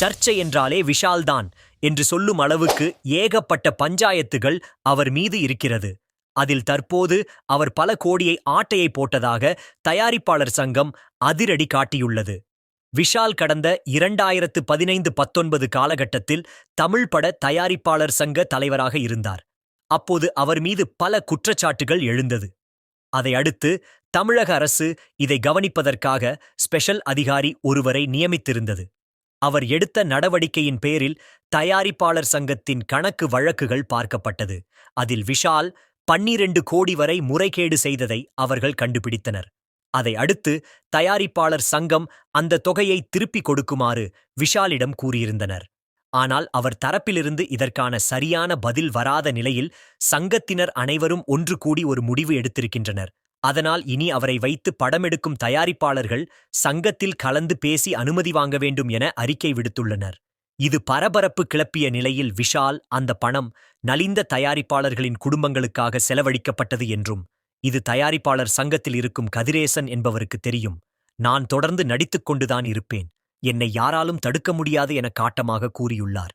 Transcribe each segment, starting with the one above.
சர்ச்சை என்றாலே விஷால்தான் என்று சொல்லும் அளவுக்கு ஏகப்பட்ட பஞ்சாயத்துகள் அவர் மீது இருக்கிறது. அதில் தற்போது அவர் பல கோடியை ஆட்டையை போட்டதாக தயாரிப்பாளர் சங்கம் அதிரடி காட்டியுள்ளது. விஷால் கடந்த இரண்டாயிரத்து பதினைந்து பத்தொன்பது காலகட்டத்தில் தமிழ் பட தயாரிப்பாளர் சங்க தலைவராக இருந்தார். அப்போது அவர் மீது பல குற்றச்சாட்டுகள் எழுந்தது. அதை அடுத்து தமிழக அரசு இதை கவனிப்பதற்காக ஸ்பெஷல் அதிகாரி ஒருவரை நியமித்திருந்தது. அவர் எடுத்த நடவடிக்கையின் பேரில் தயாரிப்பாளர் சங்கத்தின் கணக்கு வழக்குகள் பார்க்கப்பட்டது. அதில் விஷால் பன்னிரண்டு கோடி வரை முறைகேடு செய்ததை அவர்கள் கண்டுபிடித்தனர். அதை அடுத்து தயாரிப்பாளர் சங்கம் அந்த தொகையை திருப்பிக் கொடுக்குமாறு விஷாலிடம் கூறியிருந்தனர். ஆனால் அவர் தரப்பிலிருந்து இதற்கான சரியான பதில் வராத நிலையில் சங்கத்தினர் அனைவரும் ஒன்று கூடி ஒரு முடிவு எடுத்திருக்கின்றனர். அதனால் இனி அவரை வைத்து படமெடுக்கும் தயாரிப்பாளர்கள் சங்கத்தில் கலந்து பேசி அனுமதி வாங்க வேண்டும் என அறிக்கை விடுத்துள்ளனர். இது பரபரப்பு கிளப்பிய நிலையில் விஷால் அந்த பணம் நலிந்த தயாரிப்பாளர்களின் குடும்பங்களுக்காக செலவழிக்கப்பட்டது என்றும் இது தயாரிப்பாளர் சங்கத்தில் இருக்கும் கதிரேசன் என்பவருக்கு தெரியும். நான் தொடர்ந்து நடித்துக் கொண்டுதான் இருப்பேன். என்னை யாராலும் தடுக்க முடியாது என காட்டமாக கூறியுள்ளார்.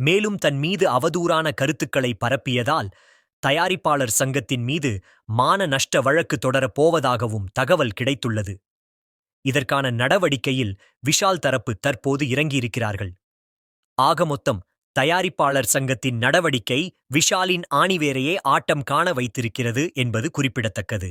மேலும் தன் மீது அவதூறான கருத்துக்களை பரப்பியதால் தயாரிப்பாளர் சங்கத்தின் மீது மான நஷ்ட வழக்கு தொடரப் போவதாகவும் தகவல் கிடைத்துள்ளது. இதற்கான நடவடிக்கையில் விஷால் தரப்பு தற்போது இறங்கியிருக்கிறார்கள். ஆக மொத்தம் தயாரிப்பாளர் சங்கத்தின் நடவடிக்கை விஷாலின் ஆணிவேரையே ஆட்டம் காண வைத்திருக்கிறது என்பது குறிப்பிடத்தக்கது.